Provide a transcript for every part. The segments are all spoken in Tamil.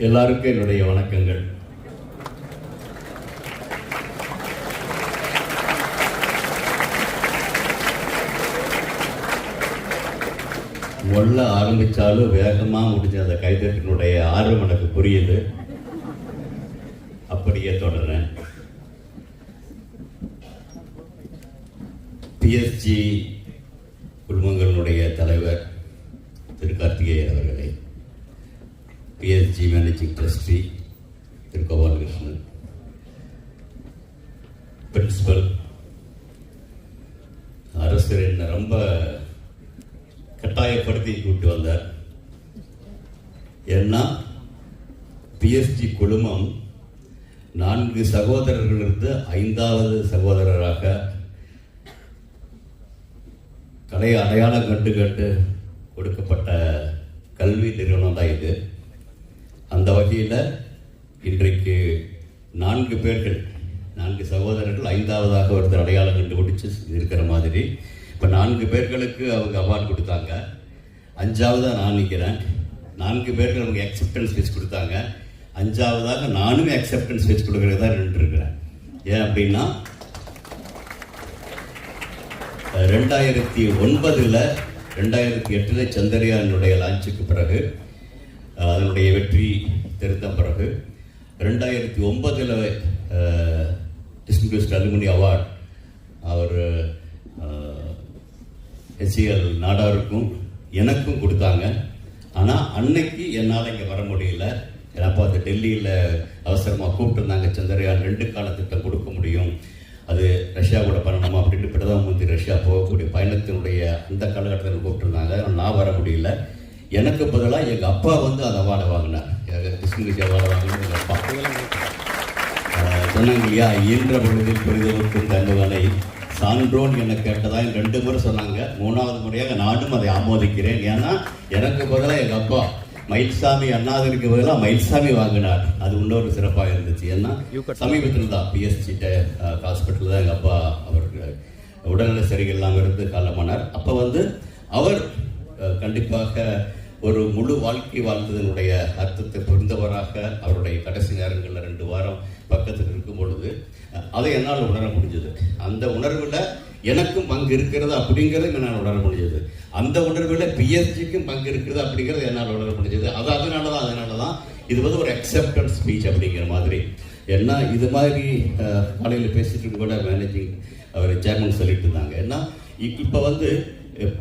எல்லாருக்கும் என்னுடைய வணக்கங்கள். ஒல்ல ஆரம்பிச்சாலும் வேகமா முடிஞ்ச அந்த கைதட்டினுடைய ஆர்வம் எனக்கு புரியுது. அப்படியே தொடர்றேன். பிஎஸ்ஜி குழுமங்களுடைய தலைவர் திரு கார்த்திகேயன் அவர்களே PSG managing trustee Thiru Gopalakrishnan principal அரசர் என்ன ரொம்ப கட்டாயப்படுத்தி கூட்டு வந்தார். ஏன்னா பிஎஸ்ஜி குழுமம் நான்கு சகோதரர்களிருந்து ஐந்தாவது சகோதரராக கலை அடையாளம் கண்டு கண்டு கொடுக்கப்பட்ட கல்வி நிறுவனம் தான் இது. அந்த வகையில் இன்றைக்கு நான்கு பேர்கள் நான்கு சகோதரர்கள் ஐந்தாவதாக ஒருத்தர் அடையாளம் கண்டுபிடிச்சு இருக்கிற மாதிரி. இப்போ நான்கு பேர்களுக்கு அவங்க அவார்டு கொடுத்தாங்க. அஞ்சாவதாக நான் நிற்கிறேன் நான்கு பேர்கள் அவங்க அக்செப்டன்ஸ் ஸ்பீச் கொடுத்தாங்க. அஞ்சாவதாக நானும் அக்செப்டன்ஸ் ஸ்பீச் கொடுக்கறது தான் நின்று இருக்கிறேன் ஏன் அப்படின்னா ரெண்டாயிரத்தி ஒன்பதில் ரெண்டாயிரத்தி எட்டில் சந்திரயானுடைய லான்ச்சுக்கு பிறகு அதனுடைய வெற்றி தெரிந்த பிறகு ரெண்டாயிரத்தி ஒன்பதில் டிஸ்டிங்விஷ்ட் அலுமினி அவார்ட் அவர் எஸ்சிஎல் நாடாருக்கும் எனக்கும் கொடுத்தாங்க. ஆனால் அன்னைக்கு என்னால் இங்கே வர முடியல. ஏன்னா அது டெல்லியில் அவசரமாக கூப்பிட்டுருந்தாங்க சந்திரயான் ரெண்டு கால திட்டம் கொடுக்க முடியும். அது ரஷ்யா கூட பண்ணணுமா? அப்படின்ட்டு பிரதம மந்திரி ரஷ்யா போகக்கூடிய பயணத்தினுடைய அந்த காலகட்டத்தில் கூப்பிட்டுருந்தாங்க. நான் வர முடியல. எனக்கு பதிலாக எங்கள் அப்பா வந்து அந்த அவார்டை வாங்கினார். டிஸ்டிங்விஷ் அவார்டை வாங்கினது எங்கள் அப்பா. சொன்னாங்க இல்லையா இயன்ற பொழுதில் பெரிதவருக்கும் தந்துவனை சான்றோன் என கேட்டதாக ரெண்டு முறை சொன்னாங்க. மூணாவது முறையாக நானும் அதை ஆமோதிக்கிறேன். ஏன்னா எனக்கு பதிலாக எங்கள் அப்பா மயில்சாமி அண்ணாதிற்கு பதிலாக மயில்சாமி வாங்கினார். அது இன்னொரு சிறப்பாக இருந்துச்சு. ஏன்னா சமீபத்தில் தான் பிஎஸ்சி ஹாஸ்பிட்டலில் தான் எங்கள் அப்பா அவருக்கு உடல்நல சரியில்லாமல் இருந்து காலமானார். அப்போ வந்து அவர் கண்டிப்பாக ஒரு முழு வாழ்க்கை வாழ்ந்ததனுடைய அர்த்தத்தை புரிந்தவராக அவருடைய கடைசி நேரங்களில் ரெண்டு வாரம் பக்கத்தில் இருக்கும் பொழுது அதை என்னால் உணர முடிஞ்சது. அந்த உணர்வில் எனக்கும் பங்கு இருக்கிறது அப்படிங்கிறது என்னால் உணர முடிஞ்சது. அந்த உணர்வில் பிஎஸ்ஜிக்கும் பங்கு இருக்கிறது அப்படிங்கிறது என்னால் உணர முடிஞ்சது. அது அதனால தான் அதனால தான் இது வந்து ஒரு அக்செப்டன்ஸ் ஸ்பீச் அப்படிங்கிற மாதிரி. ஏன்னா இது மாதிரி காலையில் பேசிட்டு கூட மேனேஜிங் அவர் சேர்மன் சொல்லிட்டு இருந்தாங்க. ஏன்னா இப்போ வந்து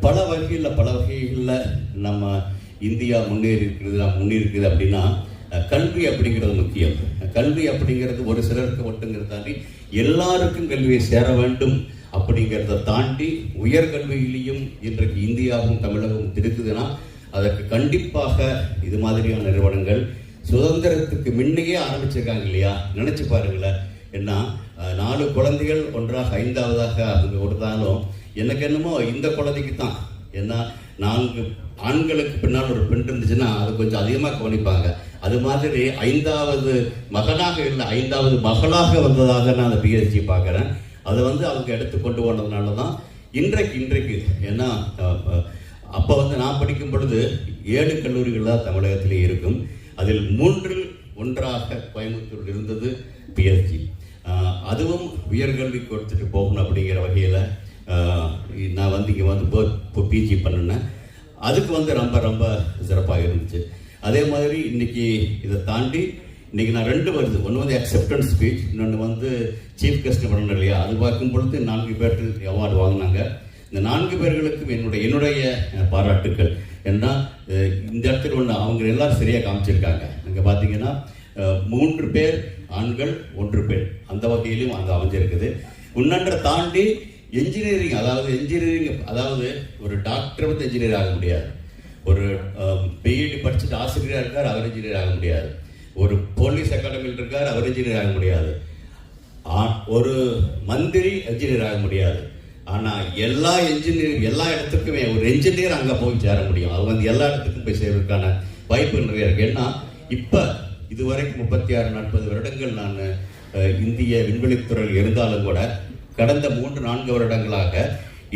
பல வகையில் பல வகைகளில் நம்ம இந்தியா முன்னேறி இருக்கிறது நாம் முன்னேறி இருக்குது அப்படின்னா கல்வி அப்படிங்கிறது முக்கியம். கல்வி அப்படிங்கிறது ஒரு சிலருக்கு மட்டுங்கிறது தாண்டி எல்லாருக்கும் கல்வியை சேர வேண்டும் அப்படிங்கிறத தாண்டி உயர்கல்வியிலையும் இன்றைக்கு இந்தியாவும் தமிழகமும் இருக்குதுன்னா அதற்கு கண்டிப்பாக இது மாதிரியான நிறுவனங்கள் சுதந்திரத்துக்கு முன்னையே ஆரம்பிச்சிருக்காங்க இல்லையா? நினச்சி பாருங்களேன். என்ன நாலு குழந்தைகள் ஒன்றாக ஐந்தாவதாக அவங்க கொடுத்தாலும் எனக்கு என்னமோ இந்த குழந்தைக்கு தான் ஏன்னா நான்கு ஆண்களுக்கு பின்னால் ஒரு பெண் இருந்துச்சுன்னா அது கொஞ்சம் அதிகமாக கவனிப்பாங்க. அது மாதிரி ஐந்தாவது மகனாக இல்லை ஐந்தாவது மகளாக வந்ததாக நான் அந்த பிஹெச்டி பார்க்குறேன். அதை வந்து அவங்க எடுத்து கொண்டு போனதுனால தான் இன்றைக்கு இன்றைக்கு ஏன்னா அப்போ வந்து நான் படிக்கும் பொழுது ஏழு கல்லூரிகள் தான் தமிழகத்திலே இருக்கும். அதில் மூன்றில் ஒன்றாக கோயம்புத்தூர் இருந்தது பிஎஸ்ஜி அதுவும் உயர்கல்வி கொடுத்துட்டு போகணும் அப்படிங்கிற வகையில் நான் வந்து இங்கே வந்து இப்போ பிஜி பண்ணினேன் அதுக்கு வந்து ரொம்ப ரொம்ப சிறப்பாக இருந்துச்சு. அதே மாதிரி இன்னைக்கு இதை தாண்டி இன்னைக்கு நான் ரெண்டு வருது ஒன்று வந்து அக்செப்டன்ஸ் ஸ்பீச் இன்னொன்று வந்து சீஃப் கெஸ்ட் பண்ணணும் இல்லையா? அது பார்க்கும் பொழுது நான்கு பேர்கள் அவார்டு வாங்கினாங்க. இந்த நான்கு பேர்களுக்கும் என்னுடைய என்னுடைய பாராட்டுக்கள். ஏன்னா இந்த இடத்துல ஒன்று அவங்க எல்லாரும் சரியாக காமிச்சிருக்காங்க. அங்கே பார்த்தீங்கன்னா மூன்று பேர் ஆண்கள் ஒன்று பெண். அந்த வகையிலும் அது அமைஞ்சிருக்குது. உன்னன்ற தாண்டி என்ஜினியரிங் அதாவது என்ஜினியரிங் அதாவது ஒரு டாக்டர் வந்து என்ஜினியர் ஆக முடியாது. ஒரு um, பிஇடி படிச்சுட்டு ஆசிரியராக இருக்கார் அவர் இன்ஜினியர் ஆக முடியாது. ஒரு போலீஸ் அகாடமியில் இருக்கார் அவர் இன்ஜினியர் ஆக முடியாது. ஒரு மந்திரி என்ஜினியர் ஆக முடியாது. ஆனால் எல்லா என்ஜினியர் எல்லா இடத்துக்குமே ஒரு என்ஜினியர் அங்கே போய் சேர முடியும். அது வந்து எல்லா இடத்துக்கும் போய் சேர்வதற்கான வாய்ப்பு நிறைய இருக்குது ஏன்னா இப்போ இதுவரைக்கும் முப்பத்தி ஆறு நாற்பது வருடங்கள் நான் இந்திய விண்வெளித்துறையில் இருந்தாலும் கூட கடந்த மூன்று நான்கு வருடங்களாக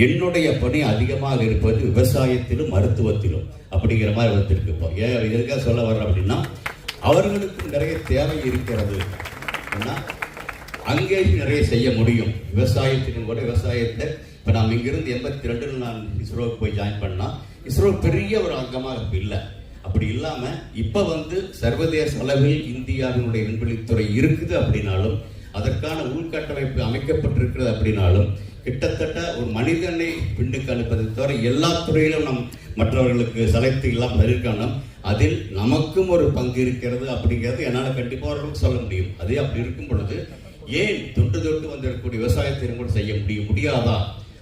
என்னுடைய பணி அதிகமாக இருப்பது விவசாயத்திலும் மருத்துவத்திலும் அப்படிங்கிற மாதிரி வந்திருக்கு இப்போ. ஏன் எதுக்காக சொல்ல வர்றேன் அப்படின்னா அவர்களுக்கு நிறைய தேவை இருக்கிறது. ஏன்னா அங்கே நிறைய செய்ய முடியும். விவசாயத்திலும் கூட விவசாயத்தை இப்போ நாம் இங்கிருந்து எண்பத்தி ரெண்டில் நான் இஸ்ரோவுக்கு போய் ஜாயின் பண்ணா இஸ்ரோ பெரிய ஒரு அங்கமாக இல்லை. அப்படி இல்லாம இப்போ வந்து சர்வதேச அளவில் இந்தியாவினுடைய விண்வெளித்துறை இருக்குது அப்படின்னாலும் அதற்கான உள்கட்டமைப்பு அமைக்கப்பட்டிருக்கிறது அப்படின்னாலும் கிட்டத்தட்ட ஒரு மனிதனை விண்ணுக்கு அனுப்பதை தவிர எல்லா துறையிலும் நம் மற்றவர்களுக்கு சலைத்து எல்லாம் இருக்கணும் அதில் நமக்கும் ஒரு பங்கு இருக்கிறது அப்படிங்கிறது என்னால் கண்டிப்பாக சொல்ல முடியும். அதே அப்படி இருக்கும் பொழுது ஏன் தொட்டு தொட்டு வந்திருக்கக்கூடிய விவசாயத்தை கூட செய்ய முடியும்? முடியாதா?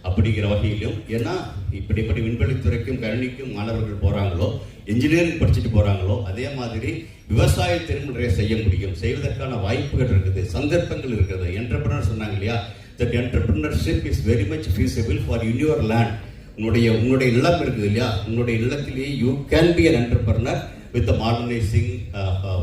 அப்படிங்கிற வகையிலும் ஏன்னா இப்படி விண்வெளி விண்வெளித்துறைக்கும் கணினிக்கும் மாணவர்கள் போறாங்களோ இன்ஜினியரிங் படிச்சுட்டு போறாங்களோ அதே மாதிரி விவசாய நிறைய செய்ய முடியும். செய்வதற்கான வாய்ப்புகள் இருக்குது சந்தர்ப்பங்கள் இருக்குது. என்டர்பிரினர் சொன்னாங்க இல்லையா? That entrepreneurship is very much feasible for in land உன்னுடைய உன்னுடைய இல்லம் இருக்குது இல்லையா? உன்னுடைய இல்லத்திலேயே you can be an entrepreneur with modernising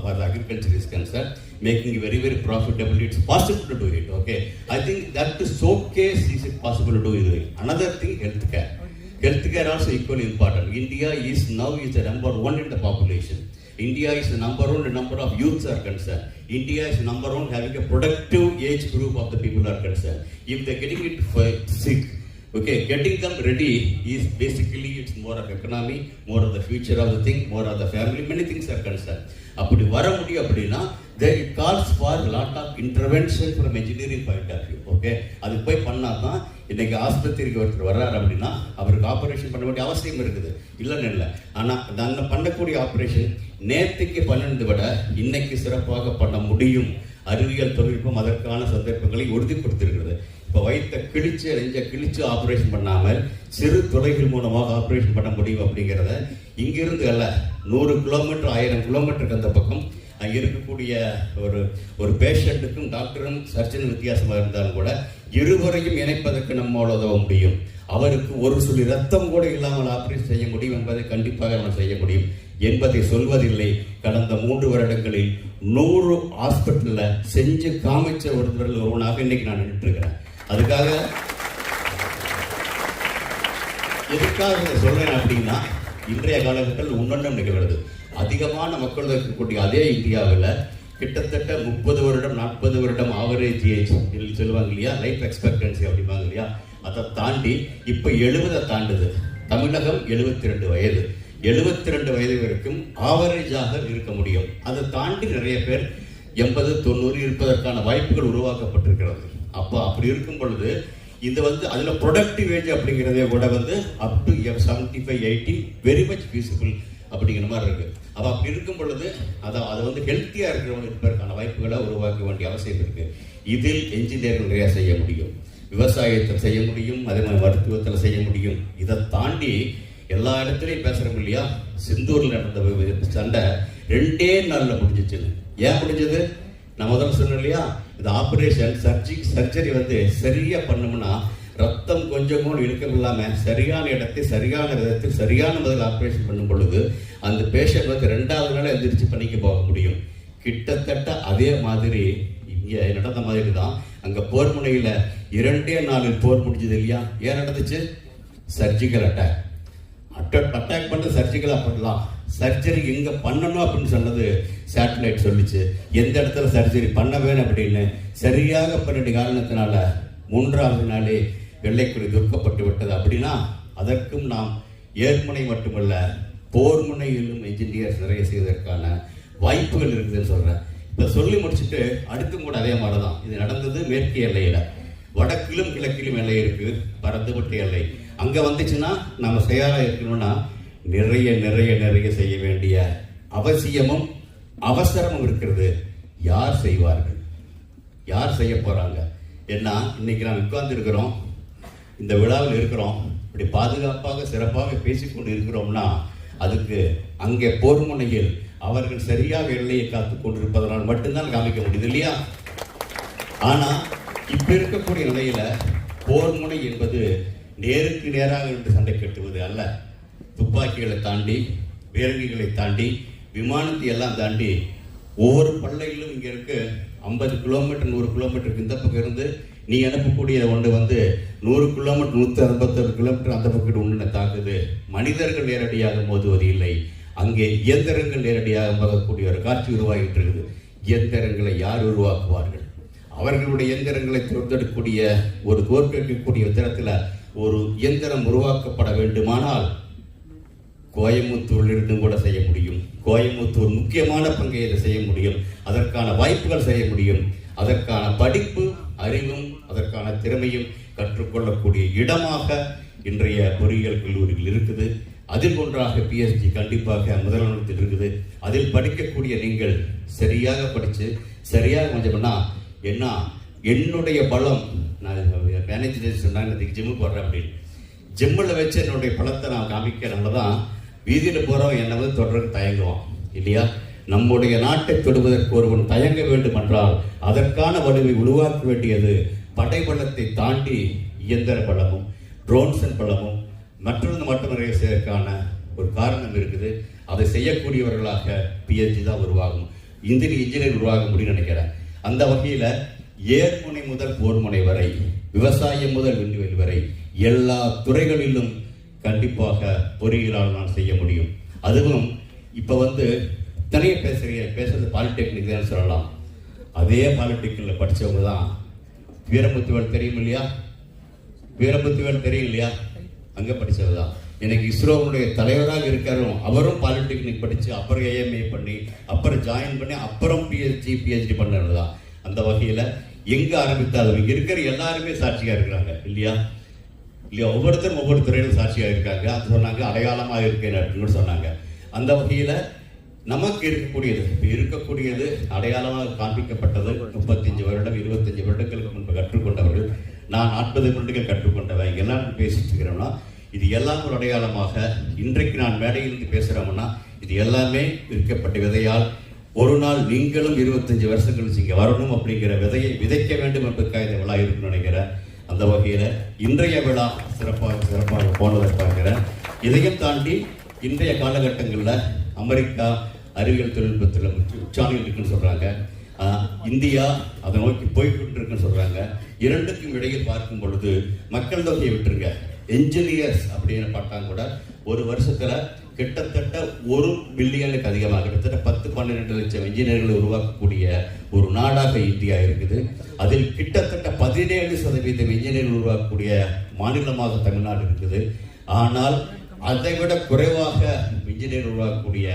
for agriculture is concern making very, very profitable. It's possible to do it, okay? I think that to showcase is it possible to do it. Another thing, healthcare. Healthcare also equally important. India is now is the number one in the population. India is the number one, the number of youths are concerned. India is number one having a productive age group of the people are concerned. If they're getting it sick, Okay, getting them ready is basically it's more of economy, more of the future of the thing, more of the family, many things are concerned. அப்படி வர முடியும் அப்படின்னா they it calls for lot of intervention from engineering point of view okay அது போய் பண்ணால் தான் இன்னைக்கு ஆஸ்பத்திரிக்கு ஒருத்தர் வர்றாரு அப்படின்னா அவருக்கு ஆப்ரேஷன் பண்ண வேண்டிய அவசியம் இருக்குது. இல்லைன்னு இல்லை. ஆனால் நாங்கள் பண்ணக்கூடிய ஆப்ரேஷன் நேற்றுக்கு பண்ணினதை விட இன்னைக்கு சிறப்பாக பண்ண முடியும். அறிவியல் தொழில்நுட்பம் அதற்கான சந்தர்ப்பங்களை உறுதி கொடுத்திருக்கிறது. இப்போ வயிற்ற கிழிச்சு நெஞ்ச கிழிச்சு ஆப்ரேஷன் பண்ணாமல் சிறு துறைகள் மூலமாக ஆப்ரேஷன் பண்ண முடியும் அப்படிங்கிறத இங்கிருந்து அல்ல நூறு கிலோமீட்டர் ஆயிரம் கிலோமீட்டருக்கு அந்த பக்கம் இருக்கக்கூடிய ஒரு ஒரு பேஷண்ட்டுக்கும் டாக்டரும் சர்ஜனும் வித்தியாசமாக இருந்தாலும் கூட இருவரையும் இணைப்பதற்கு நம்மால் உதவ முடியும். அவருக்கு ஒரு சுழி ரத்தம் கூட இல்லாமல் ஆப்ரேஷன் செய்ய முடியும் என்பதை கண்டிப்பாக நம்ம செய்ய முடியும். என்பதை சொல்வதில்லை. கடந்த மூன்று வருடங்களில் நூறு ஹாஸ்பிட்டலில் செஞ்சு காமிச்ச ஒருத்தரில் ஒருவனாக இன்னைக்கு நான் நின்றுருக்கிறேன் அதுக்காக எதுக்காக சொல்கிறேன் அப்படின்னா இன்றைய காலகட்டத்தில் ஒன்றொன்றும் நிகழ்கிறது. அதிகமான மக்கள் இருக்கக்கூடிய அதே இந்தியாவில் கிட்டத்தட்ட முப்பது வருடம் நாற்பது வருடம் ஆவரேஜ் ஏஜ் சொல்லுவாங்க இல்லையா? லைஃப் எக்ஸ்பெக்டன்சி அப்படிம்பாங்க இல்லையா? அதை தாண்டி இப்போ எழுபதை தாண்டுது. தமிழகம் எழுபத்தி ரெண்டு வயது. எழுபத்தி ரெண்டு வயது வரைக்கும் ஆவரேஜாக இருக்க முடியும். அதை தாண்டி நிறைய பேர் எண்பது தொண்ணூறு இருப்பதற்கான வாய்ப்புகள் உருவாக்கப்பட்டிருக்கிறது. அப்போ அப்படி இருக்கும் பொழுது இது வந்து அதில் ப்ரொடக்டிவ் ஏஜ் அப்படிங்கிறதே கூட வந்து up to seventy five eighty very much feasible அப்படிங்கிற மாதிரி இருக்குது அப்போ அப்படி இருக்கும் பொழுது அதை அதை வந்து ஹெல்த்தியாக இருக்கிறவங்க இருப்பதற்கான வாய்ப்புகளை உருவாக்க வேண்டிய அவசியம் இருக்கு. இதில் என்ஜினியர்கள் நிறைய செய்ய முடியும். விவசாயத்தில் செய்ய முடியும் அதே மாதிரி மருத்துவத்தில் செய்ய முடியும். இதை தாண்டி எல்லா இடத்துலையும் பேசுகிறோம் இல்லையா? சிந்தூரில் நடந்த சண்டை ரெண்டே நாளில் முடிஞ்சிச்சுன்னு. ஏன் முடிஞ்சது? நான் முதல்ல சொன்னேன் இல்லையா? இந்த ஆப்ரேஷன் சர்ஜி சர்ஜரி வந்து சரியாக பண்ணோம்னா ரத்தம் கொஞ்சம் கூட இழுக்கம் சரியான இடத்தை சரியான விதத்தில் சரியான முறையில் ஆப்ரேஷன் பண்ணும் பொழுது அந்த பேஷண்ட் வந்து ரெண்டாவது நாள் எந்திரிச்சு பண்ணிக்க போக முடியும். கிட்டத்தட்ட அதே மாதிரி இங்கே நடந்த மாதிரி தான். அங்கே போர் முனையில் இரண்டே நாளில் போர் முடிஞ்சது இல்லையா? ஏன் நடந்துச்சு? சர்ஜிக்கல் அட்டாக் அட்டாக் அட்டாக் பண்ண சர்ஜிக்கலாக பண்ணலாம். சர்ஜரி எங்கே பண்ணணும் அப்படின்னு சொன்னது சேட்டலைட் சொல்லிச்சு. எந்த இடத்துல சர்ஜரி பண்ண வேணும் அப்படின்னு சரியாக பன்னெண்டு காரணத்தினால மூன்றாவது நாளே வெள்ளைக்குடி துர்க்கப்பட்டு விட்டது அப்படின்னா அதற்கும் நாம் ஏழ்முனை மட்டுமல்ல போர் முனையிலும் என்ஜினியர்ஸ் நிறைய செய்வதற்கான வாய்ப்புகள் இருக்குதுன்னு சொல்கிறேன் இப்போ சொல்லி முடிச்சுட்டு அடுத்தும் கூட அதே மாதிரி தான் இது நடந்தது மேற்கு எல்லையில். வடக்கிலும் கிழக்கிலும் எல்லை இருக்குது பரந்துபட்ட எல்லை. அங்கே வந்துச்சுன்னா நம்ம தயாரா இருக்கணும்னா நிறைய நிறைய நிறைய செய்ய வேண்டிய அவசியமும் அவசரமும் இருக்கிறது. யார் செய்வார்கள்? யார் செய்ய போகிறாங்க ஏன்னா இன்னைக்கு நாம் உட்கார்ந்துருக்கிறோம். இந்த விழாவில் இருக்கிறோம். இப்படி பாதுகாப்பாக சிறப்பாக பேசிக்கொண்டு இருக்கிறோம்னா அதுக்கு அங்கே போர் முனையில் அவர்கள் சரியாக எல்லையை காத்து கொண்டிருப்பதனால் மட்டும்தான் காமிக்க முடியுது இல்லையா? ஆனால் இப்போ இருக்கக்கூடிய நிலையில் போர் முனை என்பது நேருக்கு நேராக இருந்து சண்டை கட்டுவது அல்ல. துப்பாக்கிகளை தாண்டி பேரங்கிகளை தாண்டி விமானத்தை எல்லாம் தாண்டி ஒவ்வொரு பள்ளையிலும் இங்கே இருக்கு ஐம்பது கிலோமீட்டர் நூறு கிலோமீட்டருக்கு இந்த பக்கம் இருந்து நீ அனுப்பக்கூடிய ஒன்று வந்து நூறு கிலோமீட்டர் நூற்றி ஐம்பத்தொரு கிலோமீட்டர் அந்த பக்கத்து ஒன்று தாக்குது. மனிதர்கள் நேரடியாக மோதுவது இல்லை. அங்கே இயந்திரங்கள் நேரடியாக மோதக்கூடிய ஒரு காட்சி உருவாகிட்டு இருக்குது இயந்திரங்களை யார் உருவாக்குவார்கள்? அவர்களுடைய இயந்திரங்களை தேர்ந்தெடுக்கக்கூடிய ஒரு தோற்கடிக்கக்கூடிய விதத்தில் ஒரு இயந்திரம் உருவாக்கப்பட வேண்டுமானால் கோயம்புத்தூரிலிருந்தும் கூட செய்ய முடியும். கோயம்புத்தூர் முக்கியமான பங்கை இதை செய்ய முடியும். அதற்கான வாய்ப்புகள் செய்ய முடியும். அதற்கான படிப்பு அறிவும் அதற்கான திறமையும் கற்றுக்கொள்ளக்கூடிய இடமாக இன்றைய பொறியியல் கல்லூரிகள் இருக்குது. அதில் ஒன்றாக பிஎஸ்டி கண்டிப்பாக முதலமைச்சர் இருக்குது. அதில் படிக்கக்கூடிய நீங்கள் சரியாக படித்து சரியாக கொஞ்சம்னா என்ன என்னுடைய பலம் நான் மேனேஜர் சொன்னாங்க இன்றைக்கி ஜிம்முக்கு வர்றேன் அப்படின்னு. ஜிம்மில் வச்சு என்னுடைய பலத்தை நான் காமிக்கிறனால தான் வீதியில் போகிறவன் என்னை வந்து தொடர்ந்து தயங்குவான். இல்லையா? நம்முடைய நாட்டை தொடுவதற்கு ஒருவன் தயங்க வேண்டும் என்றால் அதற்கான வலுவை உருவாக்க வேண்டியது படைபலத்தை தாண்டி இயந்திர பலமும் ட்ரோன்ஸன் பலமும் மற்றொன்று மட்டும் செய்வதற்கான ஒரு காரணம் இருக்குது. அதை செய்யக்கூடியவர்களாக பிஹெச்டி தான் உருவாகும். இந்திய இன்ஜினியர் உருவாக முடியும்னு நினைக்கிறேன். அந்த வகையில் ஏர்முனை முதல் போர்முனை வரை விவசாயம் முதல் விண்வெளி வரை எல்லா துறைகளிலும் கண்டிப்பாக பொறியியலால் நான் செய்ய முடியும். அதுவும் இப்போ வந்து தனியாக பேசுகிறீங்க பேசுறது பாலிடெக்னிக் தான் சொல்லலாம். அதே பாலிடெக்னிக்கில் படித்தவங்க தான் வீரமுத்துவன் தெரியும் இல்லையா? வீரமுத்துவன் தெரியும் இல்லையா? அங்கே படித்தது தான். எனக்கு இஸ்ரோவுடைய தலைவராக இருக்காரும் அவரும் பாலிடெக்னிக் படித்து அப்புறம் ஏஎம்ஏ பண்ணி அப்புறம் ஜாயின் பண்ணி அப்புறம் பிஹெச்டி பிஹெச்டி பண்ணது தான். அந்த வகையில் எங்கே ஆரம்பித்தாலும் இங்கே இருக்கிற எல்லாருமே சாட்சியாக இருக்கிறாங்க இல்லையா? இல்லையா? ஒவ்வொருத்தரும் ஒவ்வொரு துறையிலும் சாட்சியாக இருக்காங்க. அது சொன்னாங்க அடையாளமாக இருக்கேன் அப்படின்னு சொன்னாங்க. அந்த வகையில் நமக்கு இருக்கக்கூடியது இப்போ இருக்கக்கூடியது அடையாளமாக காண்பிக்கப்பட்டது முப்பத்தஞ்சு வருடம் இருபத்தஞ்சு வருடங்களுக்கு முன்பு கற்றுக்கொண்டவர்கள். நான் நாற்பது வருடங்கள் கற்றுக்கொண்டவன். எல்லாம் பேசிட்டு இருக்கிறோம்னா இது எல்லாம் ஒரு அடையாளமாக இன்றைக்கு நான் மேடையிலிருந்து பேசுகிறோம்னா இது எல்லாமே விற்கப்பட்ட விதையால் ஒரு நாள் நீங்களும் இருபத்தஞ்சு வருஷம் கழிச்சு இங்கே வரணும் அப்படிங்கிற விதையை விதைக்க வேண்டும் என்பதுக்காக இந்த விழா இருக்குன்னு நினைக்கிறேன். அந்த வகையில் இன்றைய விழா சிறப்பாக சிறப்பாக போனதை பார்க்கிறேன் இதையும் தாண்டி இன்றைய காலகட்டங்களில் அமெரிக்கா அறிவியல் தொழில்நுட்பத்தில் உச்ச- இருக்குன்னு சொல்கிறாங்க இந்தியா அதை நோக்கி போய்கிட்டு இருக்குன்னு சொல்கிறாங்க இரண்டுக்கும் இடையில் பார்க்கும் பொழுது மக்கள் தொகையை விட்டுருங்க. என்ஜினியர்ஸ் அப்படின்னு பார்த்தாங்க கூட ஒரு வருஷத்துல கிட்டத்தட்ட ஒரு பில்லியனுக்கு அதிகமாக கிட்டத்தட்ட பத்து பன்னிரெண்டு லட்சம் இன்ஜினியர்களை உருவாக்கக்கூடிய ஒரு நாடாக இந்தியா இருக்குது. அதில் கிட்டத்தட்ட பதினேழு சதவீதம் இன்ஜினியர்கள் உருவாக்கக்கூடிய மாநிலமாக தமிழ்நாடு இருக்குது. ஆனால் அதை விட குறைவாக இன்ஜினியர் உருவாக்கக்கூடிய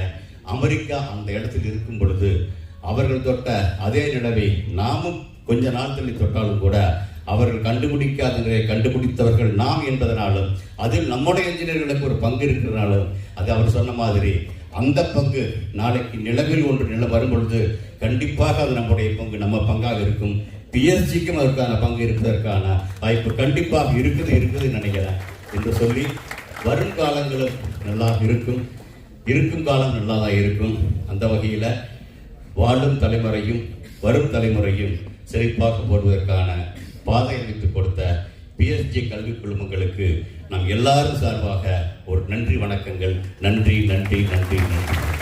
அமெரிக்கா அந்த இடத்தில் இருக்கும் பொழுது அவர்கள் தொட்ட அதே நிலவை நாமும் கொஞ்ச நாட்களில் தொட்டாலும் கூட அவர்கள் கண்டுபிடிக்காத கண்டுபிடித்தவர்கள் நாம் என்பதனாலும் அதில் நம்முடைய இன்ஜினியர்களுக்கு ஒரு பங்கு இருக்கிறனாலும் அது அவர் சொன்ன மாதிரி அந்த பங்கு நாளைக்கு நிலவில் ஒன்று நில வரும் பொழுது கண்டிப்பாக அது நம்முடைய பங்கு நம்ம பங்காக இருக்கும். பிஎஸ்சிக்கும் அதற்கான பங்கு இருப்பதற்கான வாய்ப்பு கண்டிப்பாக இருக்குது இருக்குதுன்னு நினைக்கிறேன். என்று சொல்லி வருங்காலங்களும் நல்லா இருக்கும். இருக்கும் காலம் நல்லாதான் இருக்கும். அந்த வகையில் வாழும் தலைமுறையும் வரும் தலைமுறையும் செழிப்பாக போடுவதற்கான பாதை அமைத்துக் கொடுத்த பிஎஸ்ஜி கல்வி குழுமங்களுக்கு நாம் எல்லாரும் சார்பாக ஒரு நன்றி வணக்கங்கள். நன்றி நன்றி நன்றி நன்றி.